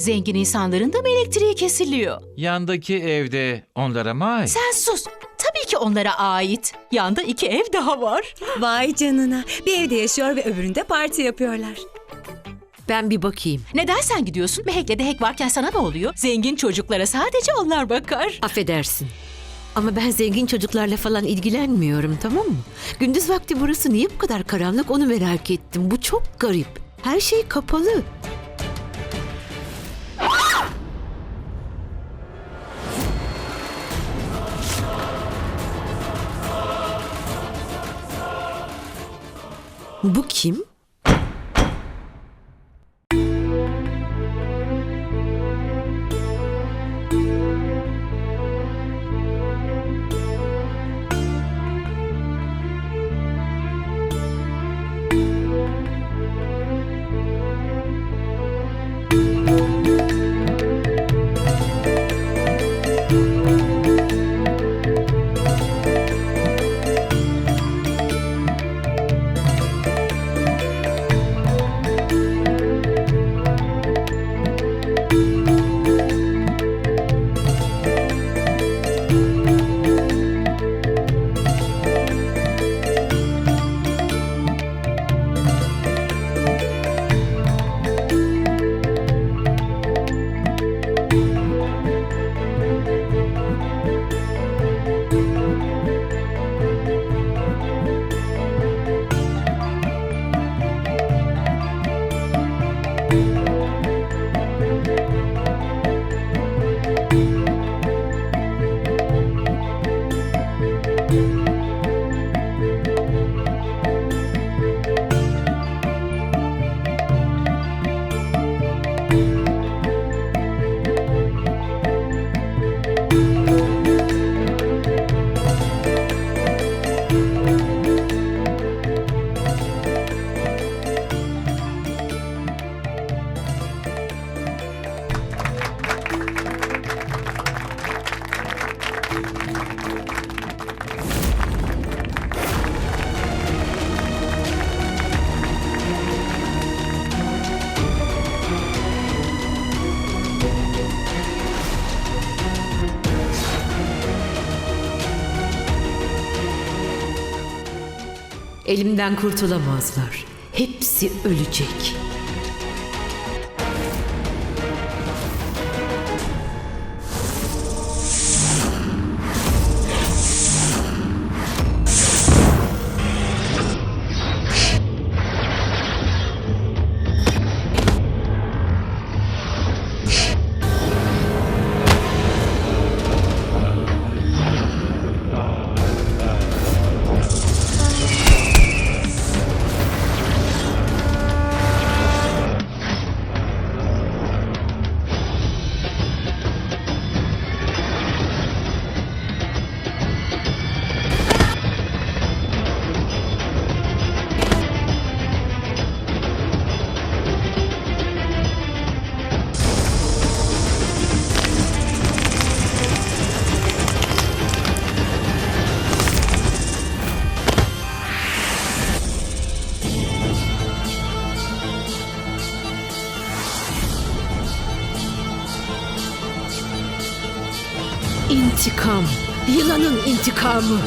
Zengin insanların da mı elektriği kesiliyor? Yandaki evde onlara mı ait? Sen sus. Tabii ki onlara ait. Yanda iki ev daha var. Vay canına. Bir evde yaşıyor ve öbüründe parti yapıyorlar. Ben bir bakayım. Neden sen gidiyorsun? Mehek'le Dehek varken sana ne oluyor? Zengin çocuklara sadece onlar bakar. Affedersin. Ama ben zengin çocuklarla falan ilgilenmiyorum tamam mı? Gündüz vakti burası niye bu kadar karanlık onu merak ettim. Bu çok garip. Her şey kapalı. Bu kim? Elimden kurtulamazlar. Hepsi ölecek. İntikam. Yılanın intikamı.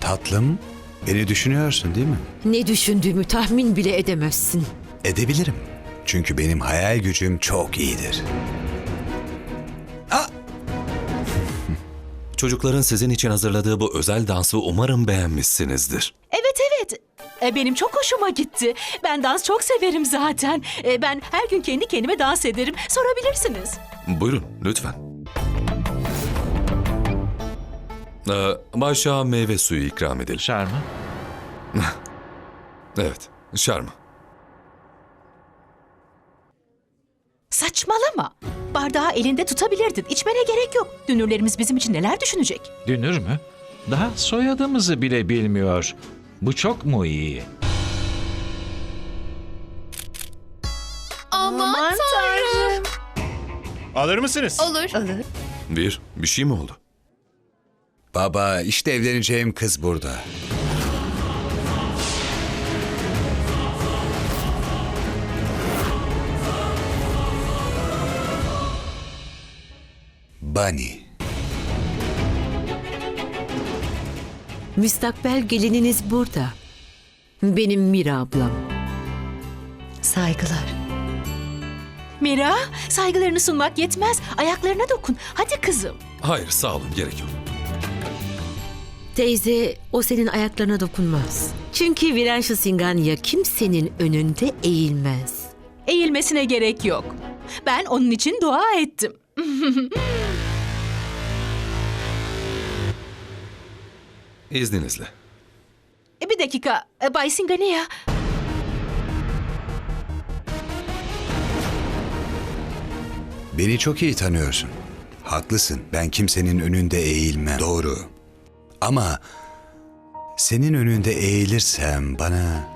Tatlım, beni düşünüyorsun değil mi? Ne düşündüğümü tahmin bile edemezsin. Edebilirim. Çünkü benim hayal gücüm çok iyidir. Çocukların sizin için hazırladığı bu özel dansı umarım beğenmişsinizdir. Evet evet. E, benim çok hoşuma gitti. Ben dans çok severim zaten. E, ben her gün kendi kendime dans ederim. Sorabilirsiniz. Buyurun lütfen. Ee, başa meyve suyu ikram edelim. Şarmı? Evet, şarmı. Saçmalama. Bardağı elinde tutabilirdin. İçmene gerek yok. Dünürlerimiz bizim için neler düşünecek? Dünür mü? Daha soyadımızı bile bilmiyor. Bu çok mu iyi? Aman tanrım. Alır mısınız? Olur. Alır. Bir, bir şey mi oldu? Baba işte evleneceğim kız burada. Bunny. Müstakbel gelininiz burada. Benim Mira ablam. Saygılar. Mira, saygılarını sunmak yetmez. Ayaklarına dokun. Hadi kızım. Hayır sağ olun gerek yok. Teyze o senin ayaklarına dokunmaz. Çünkü Virenşi Singanya kimsenin önünde eğilmez. Eğilmesine gerek yok. Ben onun için dua ettim. İzninizle. E, Bir dakika, e, Bay Singaniya. Beni çok iyi tanıyorsun. Haklısın. Ben kimsenin önünde eğilmem. Doğru. Ama senin önünde eğilirsem bana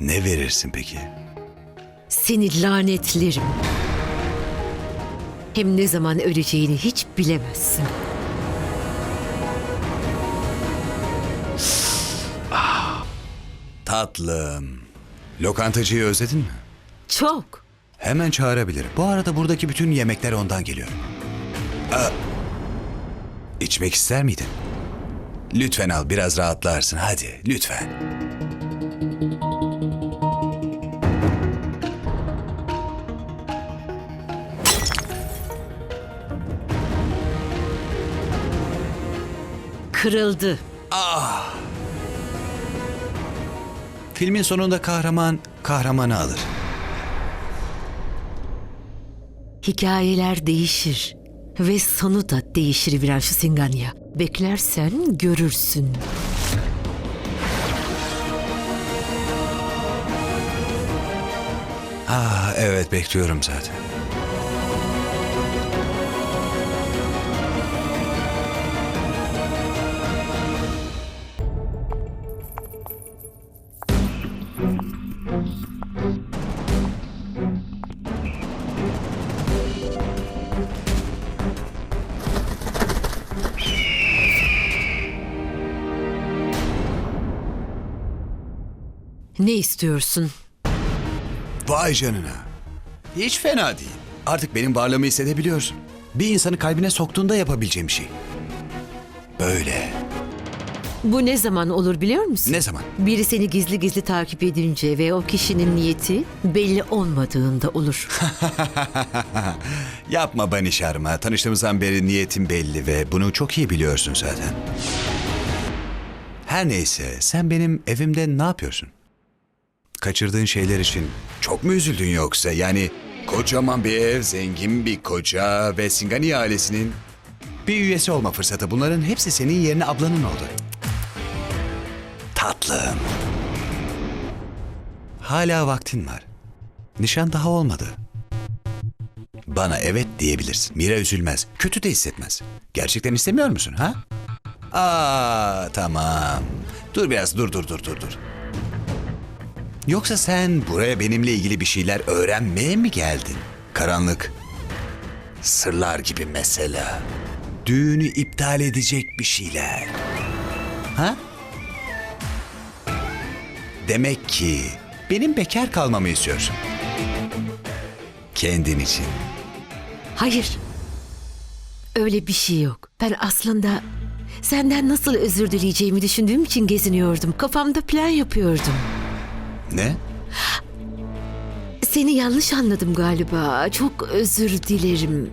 ne verirsin peki? Seni lanetlerim. Hem ne zaman öleceğini hiç bilemezsin. Tatlım. Lokantacıyı özledin mi? Çok. Hemen çağırabilirim. Bu arada buradaki bütün yemekler ondan geliyor. Aa, içmek ister miydin? Lütfen al biraz rahatlarsın hadi lütfen. Kırıldı. Filmin sonunda kahraman kahramanı alır. Hikayeler değişir. Ve sonu da değişir Virenşi Singanya. Beklersen görürsün. Ah evet bekliyorum zaten. Ne istiyorsun? Vay canına. Hiç fena değil. Artık benim varlığımı hissedebiliyorsun. Bir insanı kalbine soktuğunda yapabileceğim şey. Böyle. Bu ne zaman olur biliyor musun? Ne zaman? Biri seni gizli gizli takip edince ve o kişinin niyeti belli olmadığında olur. Yapma Bani Sharma. Tanıştığımızdan beri niyetim belli ve bunu çok iyi biliyorsun zaten. Her neyse sen benim evimde ne yapıyorsun? Kaçırdığın şeyler için çok mu üzüldün yoksa? Yani kocaman bir ev, zengin bir koca ve Singani ailesinin bir üyesi olma fırsatı. Bunların hepsi senin yerine ablanın oldu. Tatlım. Hala vaktin var. Nişan daha olmadı. Bana evet diyebilirsin. Mira üzülmez. Kötü de hissetmez. Gerçekten istemiyor musun ha? Aa tamam. Dur biraz dur dur dur dur dur. Yoksa sen buraya benimle ilgili bir şeyler öğrenmeye mi geldin? Karanlık. Sırlar gibi mesela. Düğünü iptal edecek bir şeyler. Ha? Demek ki benim bekar kalmamı istiyorsun. Kendin için. Hayır. Öyle bir şey yok. Ben aslında senden nasıl özür dileyeceğimi düşündüğüm için geziniyordum. Kafamda plan yapıyordum. Ne? Seni yanlış anladım galiba. Çok özür dilerim.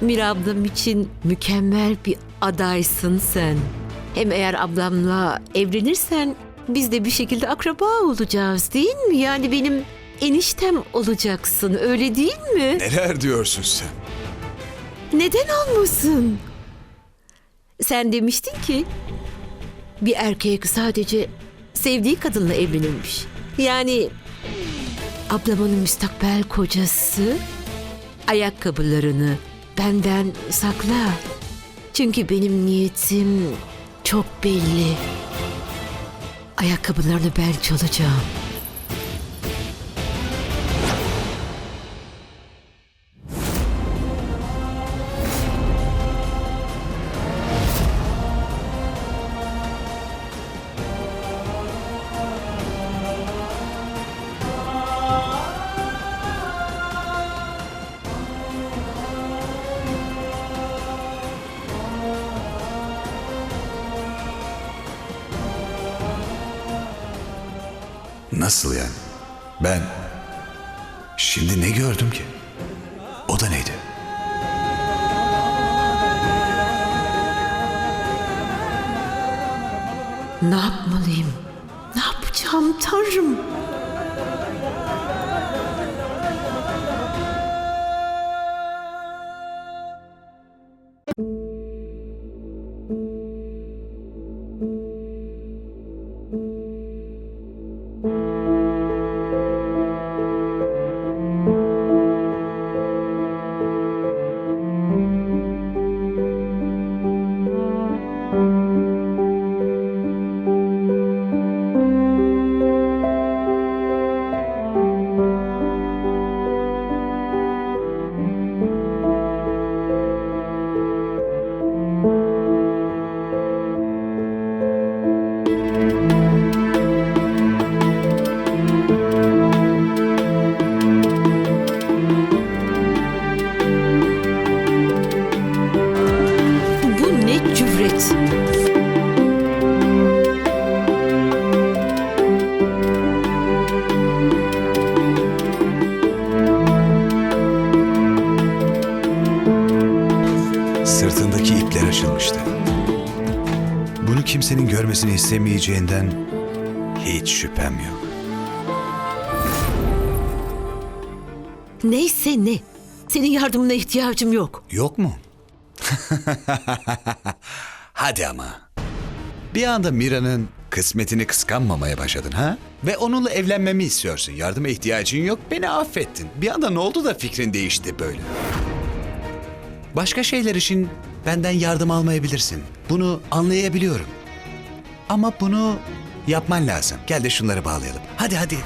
Mira ablam için mükemmel bir adaysın sen. Hem eğer ablamla evlenirsen biz de bir şekilde akraba olacağız değil mi? Yani benim eniştem olacaksın öyle değil mi? Neler diyorsun sen? Neden olmasın? Sen demiştin ki bir erkek sadece sevdiği kadınla evlenirmiş. Yani ablamın müstakbel kocası ayakkabılarını benden sakla. Çünkü benim niyetim çok belli. Ayakkabılarını ben çalacağım. Nasıl yani? Ben şimdi ne gördüm ki? O da neydi? Ne yapmalıyım? Ne yapacağım Tanrım? Görmesini istemeyeceğinden hiç şüphem yok. Neyse ne. Senin yardımına ihtiyacım yok. Yok mu? Hadi ama. Bir anda Mira'nın kısmetini kıskanmamaya başladın ha? Ve onunla evlenmemi istiyorsun. Yardıma ihtiyacın yok. Beni affettin. Bir anda ne oldu da fikrin değişti böyle? Başka şeyler için benden yardım almayabilirsin. Bunu anlayabiliyorum. Ama bunu yapman lazım. Gel de şunları bağlayalım. Hadi hadi.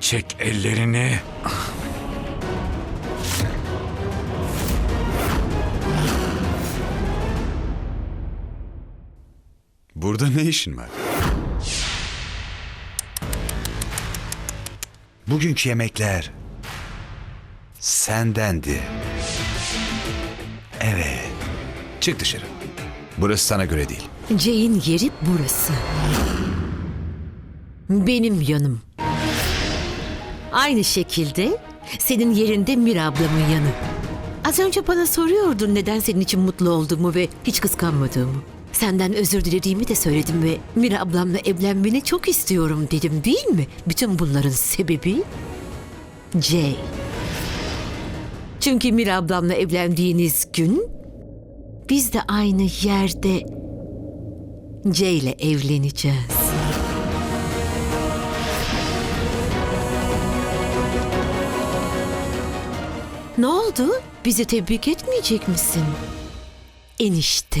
Çek ellerini. Burada ne işin var? Bugünkü yemekler sendendi. Evet. Çık dışarı. Burası sana göre değil. Jay'in yeri burası. Benim yanım. Aynı şekilde senin yerinde Mira ablamın yanı. Az önce bana soruyordun neden senin için mutlu olduğumu ve hiç kıskanmadığımı. Senden özür dilediğimi de söyledim ve Mira ablamla evlenmeni çok istiyorum dedim değil mi? Bütün bunların sebebi Jay. Çünkü Mira ablamla evlendiğiniz gün biz de aynı yerde Jay ile evleneceğiz. Ne oldu? Bizi tebrik etmeyecek misin? Enişte.